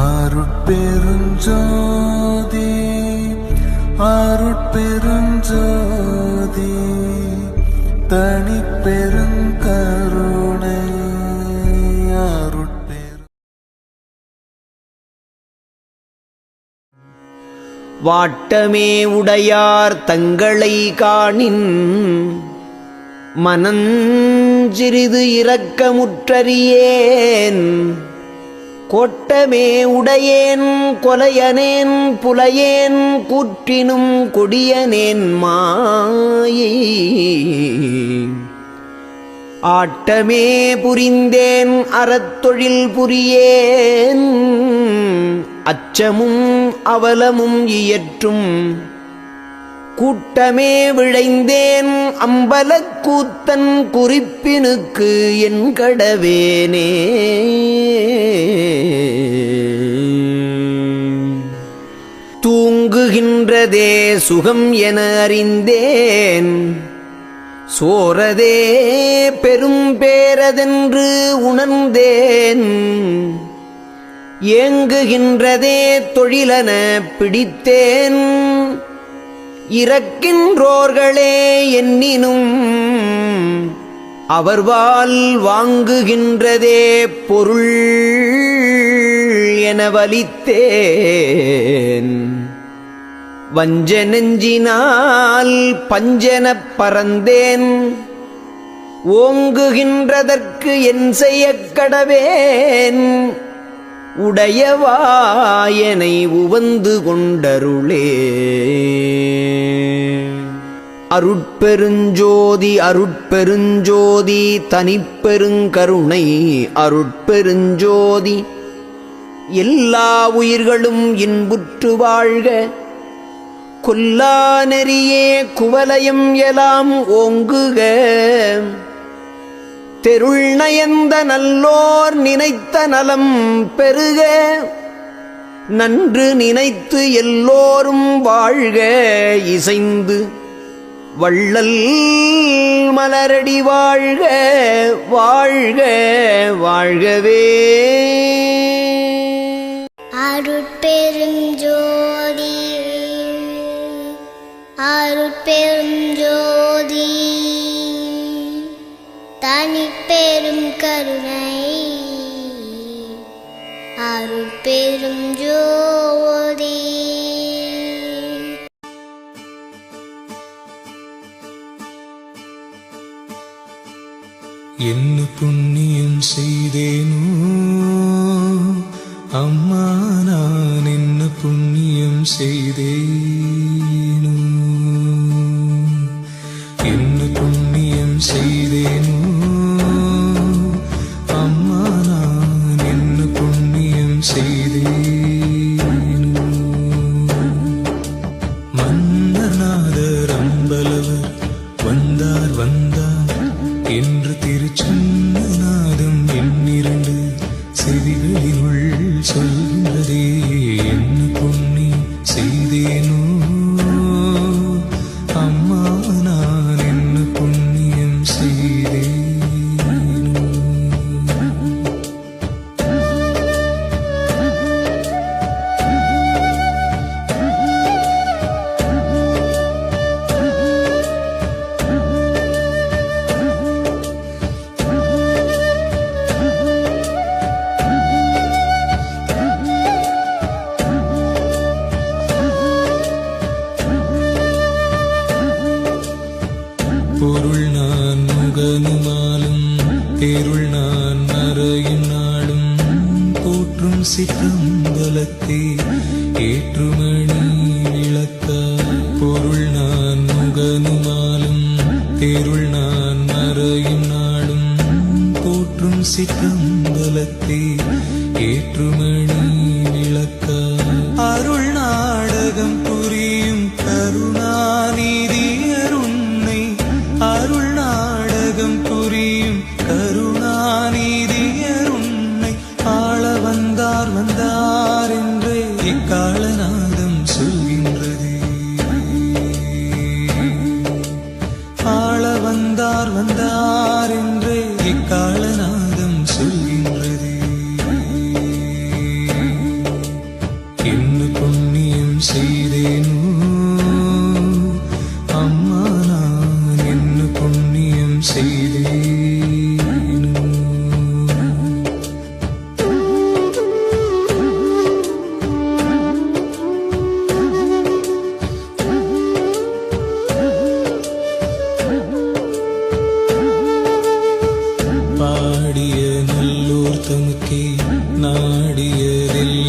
அருட்பெருஞ்சோதி அருட்பெருஞ்சோதி தனிப்பெருங்கருணை அருட்பெரு வாட்டமே உடையார் தங்களை காணின் மனஞ்சிறிது இரக்கமுற்றறியேன். கொட்டமே உடையேன் கொலையனேன் புலையேன் கூற்றினும் கொடியனேன் மாயை. ஆட்டமே புரிந்தேன் அறத்தொழில் புரியேன் அச்சமும் அவலமும் இயற்றும் கூட்டமே விழைந்தேன் அம்பலக்கூத்தன் குறிப்பினுக்கு என் கடவேனே. தூங்குகின்றதே சுகம் என அறிந்தேன். சோரதே பெரும் பேரதென்று உணர்ந்தேன். ஏங்குகின்றதே தொழிலன பிடித்தேன். இறக்கின்றோர்களே என்னினும் அவர்வால் வாங்குகின்றதே பொருள் என வலித்தேன். வஞ்ச நெஞ்சினால் பஞ்சனப் பறந்தேன். ஓங்குகின்றதற்கு என் செய்யக் கடவேன். உடையவாயனை உவந்து கொண்டருளே. அருட்பெருஞ்சோதி அருட்பெருஞ்சோதி தனிப்பெருங்கருணை அருட்பெருஞ்சோதி எல்லா உயிர்களும் இன்புற்று வாழ்க. கொல்லா நெறியே குவலயம் எலாம் ஓங்குக. தெருள் நயந்த நல்லோர் நினைத்த நலம் பெருக நன்று நினைத்து எல்லோரும் வாழ்க இசைந்து வள்ளல் மலரடி வாழ்க வாழ்க வாழ்கவே. அருட்பெரும் ஜோதி என்ன புண்ணியம் செய்தேனோ? அம்மா நான் என்ன புண்ணியம் செய்தேன்? பொருள் நான் முகனுமாலும் தேருள் நான் மறையும் நாடும். போற்றும் சிற்றம்பலத்தே ஏற்றுமணி விளக்க பொருள் நான் முகனுமாலும் தேருள் நான் மறையும் நாடும். போற்றும் சிற்றம்பலத்தே ஏற்றுமணி விளக்க அருள் நாடகம்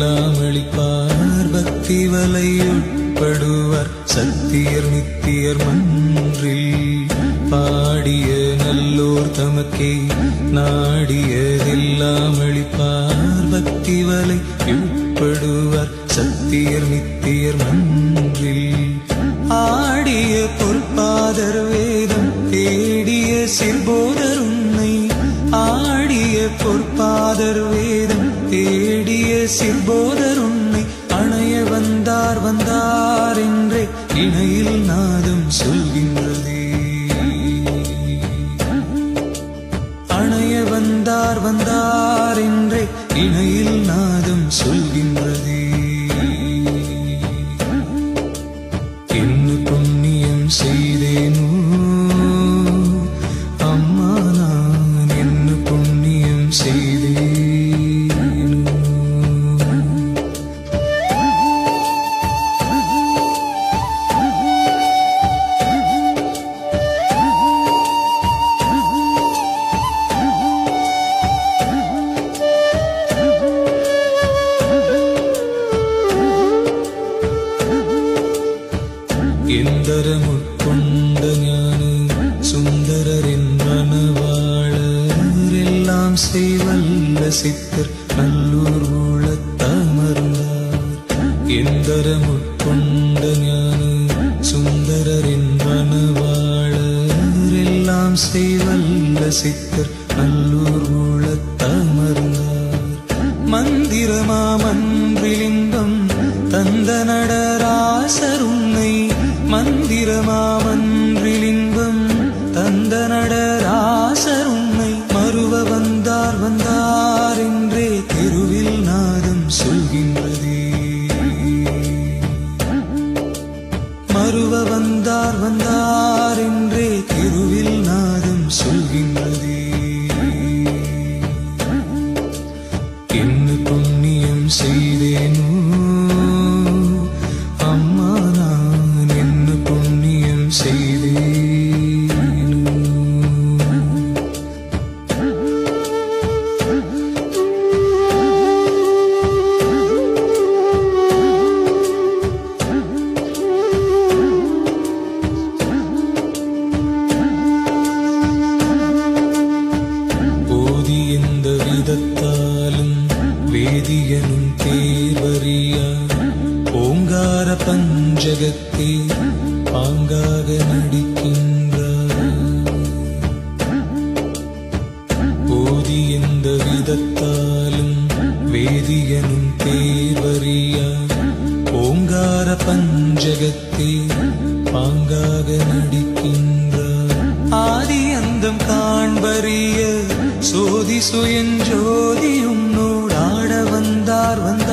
விடாமளிப்பார் அளிப்பார் பக்தி வலையுட்படுவார் சத்தியர் நித்தியர் மன்றில் பாடிய நல்லோர் தமக்கே நாடியதெல்லாம் அளிப்பார் பக்தி வலை உட்படுவார் சத்தியர் நித்தியர் மன்றில் ஆடிய பொற்பாதர் வேதம் தேடிய சிற்போதர் உன்னை ஆடிய பொற்பாதர் வேதம் சிற்போதர் உன்னை அணைய வந்தார் வந்தார் என்றே இணையில் நாதம் சொல்கின்றதே. அணைய வந்தார் வந்தார் என்றே இணையில் நாதம் சொல் சுந்தரரின் மனவாளர் செய்வல்ல சித்தர் நல்லூர் ஊழத்தமர்ந்தார் எந்தரமுட்கொண்ட ஞான சுந்தரரின் மனவாளர் எல்லாம் செய்வல்ல சித்தர் நல்லூர் ஊழத்தமர்ந்தார் மந்திரமாமன்றிலிங்கம் தந்த நடராசர் உன்னை தேர்வறியா ஓங்கார பஞ்சகத்தே பாங்காக நடிக்கின்றார் போதி எந்த விதத்தாலும் வேதியனும் தேர்வறியா ஓங்கார பஞ்சகத்தே பாங்காக நடிக்கின்றார் ஆதி அந்தம் காண்பறிய சோதி சுயஞ்சோதியும் நூடாட வந்தார் வந்த